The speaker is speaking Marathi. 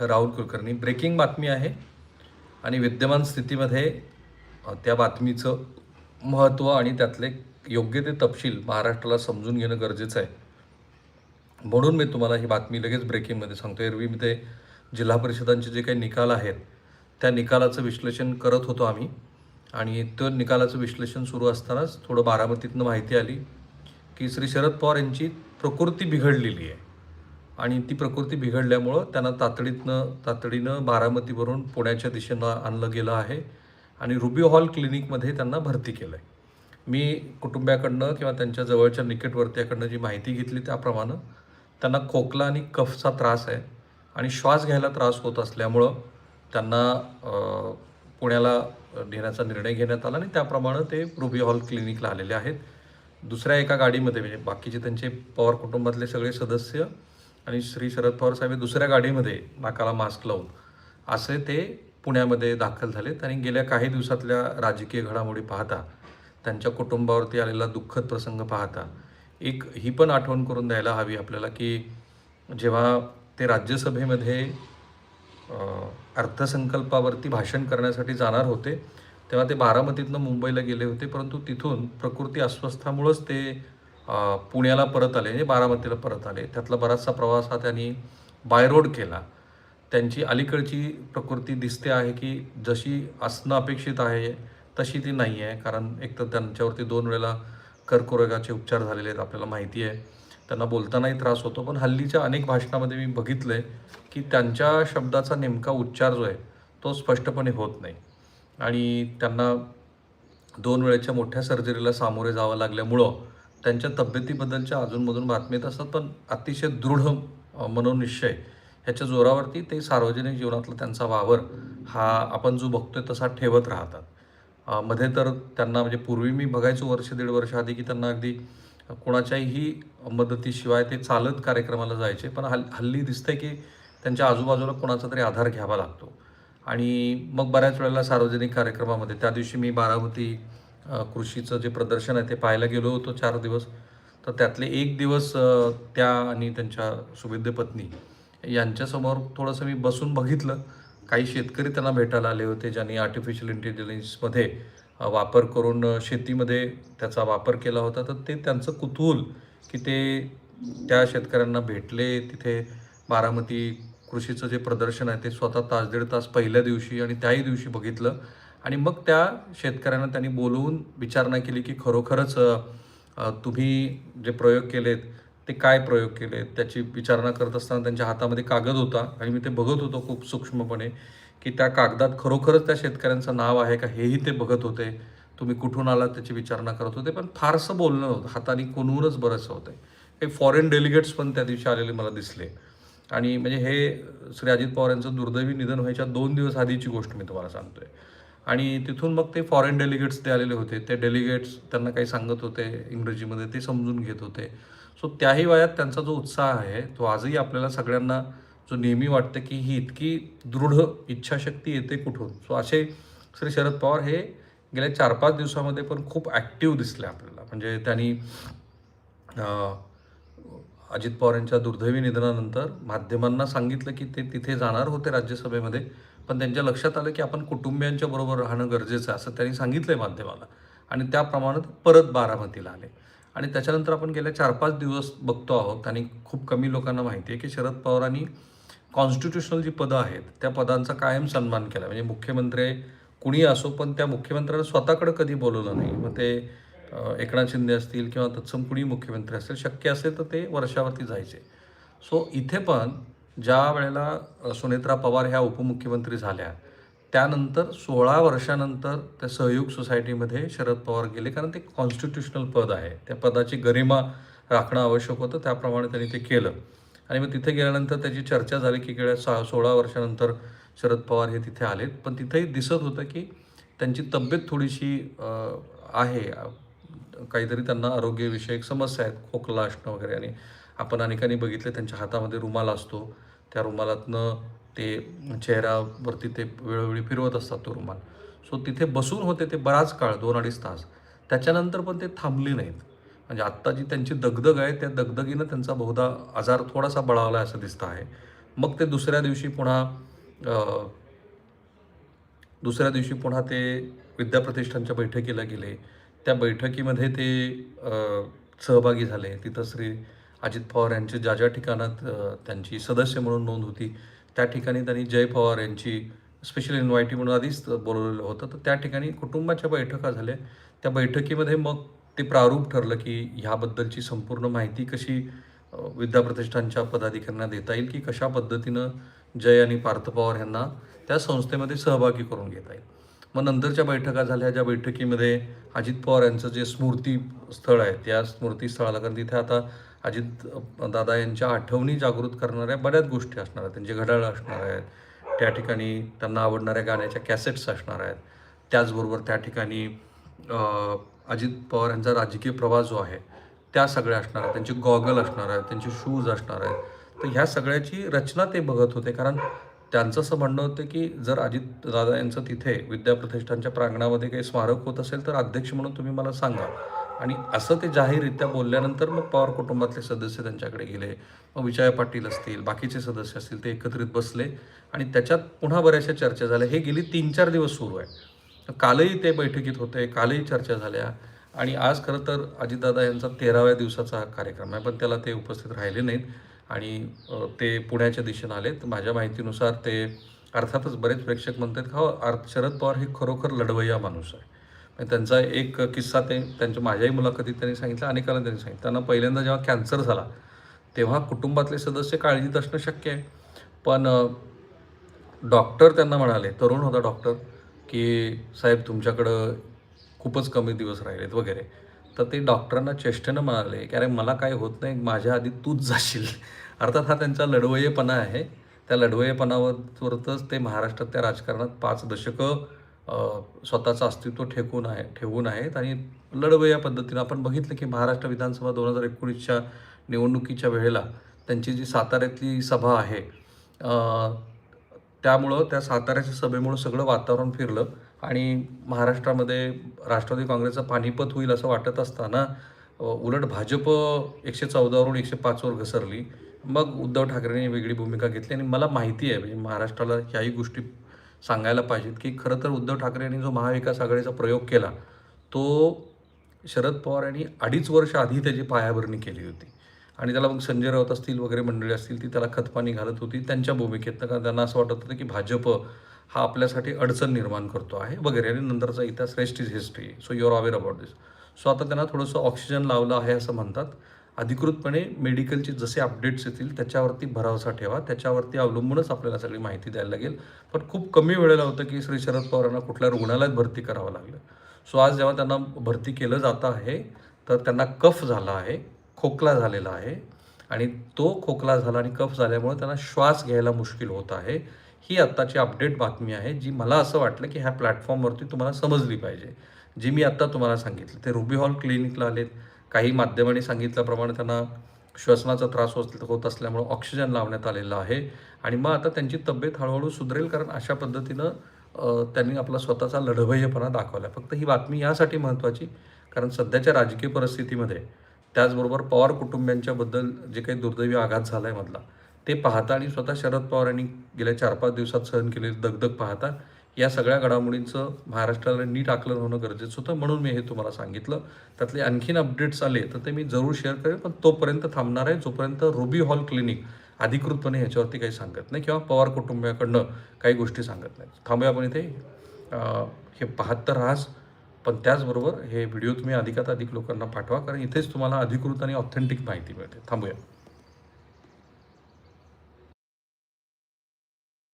राहुल कुलकर्णी. ब्रेकिंग बातमी आहे आणि विद्यमान स्थितीमध्ये त्या बातमीचं महत्त्व आणि त्यातले योग्य ते तपशील महाराष्ट्राला समजून घेणं गरजेचं आहे. म्हणून मी तुम्हाला ही बातमी लगेच ब्रेकिंगमध्ये सांगतो. एरवी मी ते जिल्हा परिषदांचे जे काही निकाल आहेत त्या निकालाचं विश्लेषण करत होतो आम्ही. आणि तो निकालाचं विश्लेषण सुरू असतानाच थोडं बारामतीतनं माहिती आली की श्री शरद पवार यांची प्रकृती बिघडलेली आहे. आणि ती प्रकृती बिघडल्यामुळं त्यांना तातडीतनं तातडीनं बारामतीवरून पुण्याच्या दिशेनं आणलं गेलं आहे आणि रुबी हॉल क्लिनिकमध्ये त्यांना भरती केलं आहे मी कुटुंबियाकडनं किंवा त्यांच्या जवळच्या निकटवर्तीयाकडनं जी माहिती घेतली त्याप्रमाणे त्यांना खोकला आणि कफचा त्रास आहे आणि श्वास घ्यायला त्रास होत असल्यामुळं त्यांना पुण्याला नेण्याचा निर्णय घेण्यात आला आणि त्याप्रमाणे ते रुबी हॉल क्लिनिकला आलेले आहेत. दुसऱ्या एका गाडीमध्ये म्हणजे बाकीचे त्यांचे पवार कुटुंबातले सगळे सदस्य आणि श्री शरद पवार साहेब दुसऱ्या गाडीमध्ये नाकाला मास्क लावून असे ते पुण्यामध्ये दाखल झालेत आणि गेल्या काही दिवसातल्या राजकीय घडामोडी पाहता त्यांच्या कुटुंबावरती आलेला दुःखद प्रसंग पाहता एक ही पण आठवण करून द्यायला हवी आपल्याला की जेव्हा ते राज्यसभेमध्ये अर्थसंकल्पावरती भाषण करण्यासाठी जाणार होते तेव्हा ते बारामतीतनं मुंबईला गेले होते परंतु तिथून प्रकृती अस्वस्थामुळंच ते पुण्याला परत आले म्हणजे बारामतीला परत आले. त्यातला बराचसा प्रवास हा त्यांनी बाय रोड केला. त्यांची अलीकडची प्रकृती दिसते आहे की जशी असणं अपेक्षित आहे तशी ती नाही आहे. कारण एक तर त्यांच्यावरती दोन वेळेला कर्करोगाचे उपचार झालेले आहेत आपल्याला माहिती आहे. त्यांना बोलतानाही त्रास होतो. पण हल्लीच्या अनेक भाषणामध्ये मी बघितलं आहे की त्यांच्या शब्दाचा नेमका उच्चार जो आहे तो स्पष्टपणे होत नाही. आणि त्यांना दोन वेळेच्या मोठ्या सर्जरीला सामोरे जावं लागल्यामुळं त्यांच्या तब्येतीबद्दलच्या अजूनमधून बातमी येत असतात पण अतिशय दृढ मनोनिश्चय ह्याच्या जोरावरती ते सार्वजनिक जीवनातला त्यांचा वावर हा आपण जो बघतोय तसा ठेवत राहतात. मध्ये तर त्यांना म्हणजे पूर्वी मी बघायचो वर्ष दीड वर्ष आधी की त्यांना अगदी कोणाच्याही मदतीशिवाय ते चालत कार्यक्रमाला जायचे पण हल हल्ली दिसतंय की त्यांच्या आजूबाजूला कोणाचा तरी आधार घ्यावा लागतो. आणि मग बऱ्याच वेळेला सार्वजनिक कार्यक्रमामध्ये त्या दिवशी मी बारामती कृषीचं जे प्रदर्शन आहे ते पाहायला गेलो होतो चार दिवस. तर त्यातले एक दिवस त्या आणि त्यांच्या सुभेद्य पत्नी यांच्यासमोर थोडंसं मी बसून बघितलं. काही शेतकरी त्यांना भेटायला आले होते ज्यांनी आर्टिफिशियल इंटेलिजन्समध्ये वापर करून शेतीमध्ये त्याचा वापर केला होता. तर ते त्यांचं कुतूहल की ते त्या शेतकऱ्यांना भेटले तिथे बारामती कृषीचं जे प्रदर्शन आहे ते स्वतः तास दीड तास पहिल्या दिवशी आणि त्याही दिवशी बघितलं. आणि मग त्या शेतकऱ्यांना त्यांनी बोलवून विचारणा केली की खरोखरच तुम्ही जे प्रयोग केलेत ते काय प्रयोग केलेत? त्याची विचारणा करत असताना त्यांच्या हातामध्ये कागद होता आणि मी ते बघत होतो खूप सूक्ष्मपणे की त्या कागदात खरोखरच त्या शेतकऱ्यांचं नाव आहे का? हेही ते बघत होते. तुम्ही कुठून आलात? त्याची विचारणा करत होते. पण फारसं बोलणं नव्हतं. हाताने कोणूनच बरंचसं होतं. काही फॉरेन डेलिगेट्स पण त्या दिवशी आलेले मला दिसले. आणि म्हणजे हे श्री अजित पवार यांचं दुर्दैवी निधन व्हायच्या दोन दिवस आधीची गोष्ट मी तुम्हाला सांगतोय. आणि तिथून मग ते फॉरेन डेलिगेट्स ते आलेले होते. ते डेलिगेट्स त्यांना काही सांगत होते इंग्रजीमध्ये ते समजून घेत होते. सो त्याही वयात त्यांचा जो उत्साह आहे तो आजही आपल्याला सगळ्यांना जो नेहमी वाटतं की ही इतकी दृढ इच्छाशक्ती येते कुठून? सो असे श्री शरद पवार हे गेल्या चार पाच दिवसामध्ये पण खूप ॲक्टिव्ह दिसले आपल्याला. म्हणजे त्यांनी अजित पवार यांच्या दुर्दैवी निधनानंतर माध्यमांना सांगितलं की ते तिथे जाणार होते राज्यसभेमध्ये. पण त्यांच्या लक्षात आलं की आपण कुटुंबियांच्या बरोबर राहणं गरजेचं आहे असं त्यांनी सांगितलं आहे माध्यमाला. आणि त्याप्रमाणे परत बारामतीला आले. आणि त्याच्यानंतर आपण गेल्या चार पाच दिवस बघतो आहोत आणि खूप कमी लोकांना माहिती आहे की शरद पवारांनी कॉन्स्टिट्युशनल जी पदं आहेत त्या पदांचा कायम सन्मान केला. म्हणजे मुख्यमंत्री कुणी असो पण त्या मुख्यमंत्र्यांना स्वतःकडे कधी बोलवलं नाही. मग ते एकनाथ शिंदे असतील किंवा तत्सम कुणी मुख्यमंत्री असतील शक्य असेल तर ते वर्षावरती जायचे. सो इथे पण ज्या वेळेला सुनेत्रा पवार ह्या उपमुख्यमंत्री झाल्या त्यानंतर सोळा वर्षानंतर त्या सहयोग सोसायटीमध्ये शरद पवार गेले कारण ते कॉन्स्टिट्युशनल पद आहे. त्या पदाची गरिमा राखणं आवश्यक होतं त्याप्रमाणे त्यांनी ते केलं. आणि मग तिथे गेल्यानंतर त्याची चर्चा झाली की गेल्या सा सोळा वर्षानंतर शरद पवार हे तिथे आलेत. पण तिथेही दिसत होतं की त्यांची तब्येत थोडीशी आहे. काहीतरी त्यांना आरोग्यविषयक समस्या आहेत खोकला असणं वगैरे. आणि आपण अनेकांनी बघितले त्यांच्या हातामध्ये रुमाल असतो. त्या रुमालातनं ते चेहऱ्यावरती ते वेळोवेळी फिरवत असतात तो रुमाल. सो तिथे बसून होते ते बराच काळ दोन अडीच तास. त्याच्यानंतर पण ते थांबले नाहीत. म्हणजे आत्ता जी त्यांची दगदग आहे त्या दगदगीनं त्यांचा बहुधा आजार थोडासा बळावला आहे असं दिसतं आहे. मग ते दुसऱ्या दिवशी पुन्हा दुसऱ्या दिवशी पुन्हा ते विद्याप्रतिष्ठानच्या बैठकीला गेले. त्या बैठकीमध्ये ते सहभागी झाले. तिथं श्री अजित पवार यांची ज्या ज्या ठिकाणात त्यांची सदस्य म्हणून नोंद होती त्या ठिकाणी त्यांनी जय पवार यांची स्पेशल इन्व्हायटी म्हणून आधीच बोलवलेलं होतं. तर त्या ठिकाणी कुटुंबाच्या बैठका झाल्या. त्या बैठकीमध्ये मग ते प्रारूप ठरलं की ह्याबद्दलची संपूर्ण माहिती कशी अ, विद्याप्रतिष्ठानच्या पदाधिकाऱ्यांना देता येईल की कशा पद्धतीनं जय आणि पार्थ पवार यांना त्या संस्थेमध्ये सहभागी करून घेता येईल. मग नंतरच्या बैठका झाल्या. ज्या बैठकीमध्ये अजित पवार यांचं जे स्मृती स्थळ आहे त्या स्मृतीस्थळाला कारण तिथे आता अजित दादा यांच्या आठवणी जागृत करणाऱ्या बऱ्याच गोष्टी असणार आहेत. त्यांचे घड्याळ असणार आहेत. त्या ठिकाणी त्यांना आवडणाऱ्या गाण्याच्या कॅसेट्स असणार आहेत. त्याचबरोबर त्या ठिकाणी अजित पवार यांचा राजकीय प्रवास जो आहे त्या सगळ्या असणार आहेत. त्यांचे गॉगल असणार आहेत. त्यांचे शूज असणार आहेत. तर ह्या सगळ्याची रचना ते बघत होते. कारण त्यांचं असं म्हणणं होतं की जर अजित दादा यांचं तिथे विद्याप्रतिष्ठानच्या प्रांगणामध्ये काही स्मारक होत असेल तर अध्यक्ष म्हणून तुम्ही मला सांगा. आणि असं ते जाहीररित्या बोलल्यानंतर मग पवार कुटुंबातले सदस्य त्यांच्याकडे गेले. मग विजय पाटील असतील बाकीचे सदस्य असतील ते एकत्रित बसले. आणि त्याच्यात पुन्हा बऱ्याचशा चर्चा झाल्या. हे गेली तीन चार दिवस सुरू आहे. कालही ते बैठकीत होते कालही चर्चा झाल्या. आणि आज खरं तर अजितदादा यांचा तेराव्या दिवसाचा हा कार्यक्रम आहे पण त्याला ते उपस्थित राहिले नाहीत. आणि ते पुण्याच्या दिशेनं आले तर माझ्या माहितीनुसार ते अर्थातच बरेच प्रेक्षक म्हणतात का हो, अर्थ शरद पवार हे खरोखर लढवय्या माणूस आहे. त्यांचा एक किस्सा ते त्यांच्या माझ्याही मुलाखतीत त्यांनी सांगितलं अनेकांना त्यांनी सांगितलं. त्यांना पहिल्यांदा जेव्हा कॅन्सर झाला तेव्हा कुटुंबातले सदस्य काळजीत असणं शक्य आहे. पण डॉक्टर त्यांना म्हणाले तरुण होता डॉक्टर की साहेब तुमच्याकडं खूपच कमी दिवस राहिलेत वगैरे. तर ते डॉक्टरांना चेष्टेनं म्हणाले की अरे मला काय होत नाही माझ्या आधी तूच जाशील. अर्थात हा त्यांचा लढवयेपणा आहे. त्या लढवयेपणावरच ते महाराष्ट्रात त्या राजकारणात पाच दशकं स्वतःचं अस्तित्व ठेकून आहे ठेवून आहेत आणि लढवया पद्धतीनं आपण बघितलं की महाराष्ट्र विधानसभा दोन हजार एकोणीसच्या निवडणुकीच्या वेळेला त्यांची जी साताऱ्यातली सभा आहे त्यामुळं त्या साताऱ्याच्या सभेमुळं सगळं वातावरण फिरलं आणि महाराष्ट्रामध्ये राष्ट्रवादी काँग्रेसचं पानिपत होईल असं वाटत असताना उलट भाजप एकशे चौदावरून एकशे पाचवर घसरली. मग उद्धव ठाकरेंनी वेगळी भूमिका घेतली आणि मला माहिती आहे म्हणजे महाराष्ट्राला ह्याही गोष्टी सांगायला पाहिजेत की खरं तर उद्धव ठाकरे यांनी जो महाविकास आघाडीचा प्रयोग केला तो शरद पवार यांनी अडीच वर्ष आधी त्याची पायाभरणी केली होती. आणि त्याला मग संजय राऊत असतील वगैरे मंडळी असतील ती त्याला खतपाणी घालत होती त्यांच्या भूमिकेतनं. कारण त्यांना असं वाटत होतं की भाजप हा आपल्यासाठी अडचण निर्माण करतो आहे वगैरे. आणि नंतरचा इतिहास rest is history so your aware about this so आता त्यांना थोडंसं ऑक्सिजन लावलं आहे असं म्हणतात. अधिकृतपणे मेडिकलचे जसे अपडेट्स येतील त्याच्यावरती भरावसा ठेवा. त्याच्यावरती अवलंबूनच आपल्याला सगळी माहिती द्यायला लागेल. पण खूप कमी वेळेला होतं की श्री शरद पवारांना कुठल्या रुग्णालयात भरती करावं लागलं. सो आज जेव्हा त्यांना भरती केलं जातं आहे तर त्यांना कफ झाला आहे खोकला झालेला आहे. आणि तो खोकला झाला आणि कफ झाल्यामुळे त्यांना श्वास घ्यायला मुश्किल होत आहे. ही आत्ताची अपडेट बातमी आहे जी मला असं वाटलं की ह्या प्लॅटफॉर्मवरती तुम्हाला समजली पाहिजे. जी मी आत्ता तुम्हाला सांगितली ते रुबी हॉल क्लिनिकला आलेत. काही माध्यमांनी सांगितल्याप्रमाणे त्यांना श्वसनाचा त्रास होत होत असल्यामुळं ऑक्सिजन लावण्यात आलेलं आहे. आणि मग आता त्यांची तब्येत हळूहळू सुधरेल कारण अशा पद्धतीनं त्यांनी आपला स्वतःचा लढवय्यपणा दाखवला फक्त ही बातमी यासाठी महत्त्वाची कारण सध्याच्या राजकीय परिस्थितीमध्ये त्याचबरोबर पवार कुटुंबियांच्याबद्दल जे काही दुर्दैवी आघात झाला आहे मधला ते पाहता आणि स्वतः शरद पवार यांनी गेल्या चार पाच दिवसात सहन केलेली दगदग पाहता या सगळ्या घडामोडींचं महाराष्ट्राला नीट आकलन होणं गरजेचं होतं म्हणून मी हे तुम्हाला सांगितलं. त्यातले आणखीन अपडेट्स आले तर ते मी जरूर शेअर करेन पण तोपर्यंत थांबणार आहे जोपर्यंत रुबी हॉल क्लिनिक अधिकृतपणे ह्याच्यावरती काही सांगत नाही किंवा पवार कुटुंबियाकडनं काही गोष्टी सांगत नाही थांबूया आपण इथे. हे पाहत तर राहाच पण त्याचबरोबर हे व्हिडिओ तुम्ही अधिकात अधिक लोकांना पाठवा कारण इथेच तुम्हाला अधिकृत आणि ऑथेंटिक माहिती मिळते. थांबूया.